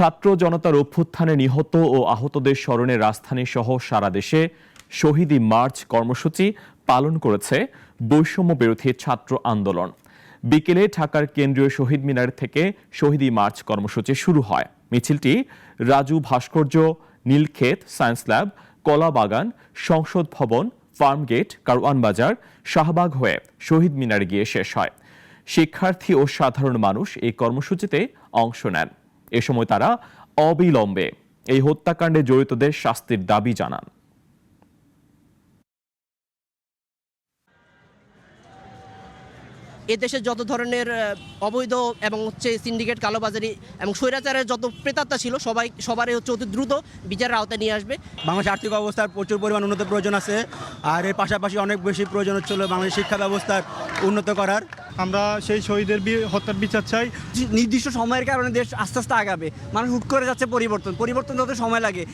ছাত্র জনতার অভ্যুত্থানে নিহত ও আহতদের স্মরণে রাজধানী সহ সারা দেশে শহীদি মার্চ কর্মসূচি পালন করেছে বৈষম্য বিরোধী ছাত্র আন্দোলন। বিকেলে ঢাকার কেন্দ্রীয় শহীদ মিনার থেকে শহীদি মার্চ কর্মসূচি শুরু হয়। মিছিলটি রাজু ভাস্কর্য, নীলক্ষেত সায়েন্স ল্যাব, কলাবাগান, সংসদ ভবন, ফার্মগেট, কারওয়ান বাজার, শাহবাগ হয়ে শহীদ মিনারে গিয়ে শেষ হয়। শিক্ষার্থী ও সাধারণ মানুষ এই কর্মসূচিতে অংশ নেন। এ সময় তারা অবিলম্বে এই হত্যাকাণ্ডে জড়িতদের শাস্তির দাবি জানান। এদেশে যত ধরনের অবৈধ এবং হচ্ছে সিন্ডিকেট কালোবাজারি এবং স্বৈরাচারের যত প্রেতাত্মা ছিল সবাই সবারই হচ্ছে অতি দ্রুত বিচারের আওতায় নিয়ে আসবে। বাংলাদেশের আর্থিক অবস্থার প্রচুর পরিমাণ উন্নত প্রয়োজন আছে আর এর পাশাপাশি অনেক বেশি প্রয়োজন হচ্ছিল বাংলাদেশ শিক্ষা ব্যবস্থার উন্নত করার। আমরা সেই শহীদের বি- হত্যার বিচার চাই। নির্দিষ্ট সময়ের কারণে দেশ আস্তে আস্তে আগাবে। মানুষ হুট করে যাচ্ছে পরিবর্তন পরিবর্তন যত সময় লাগে।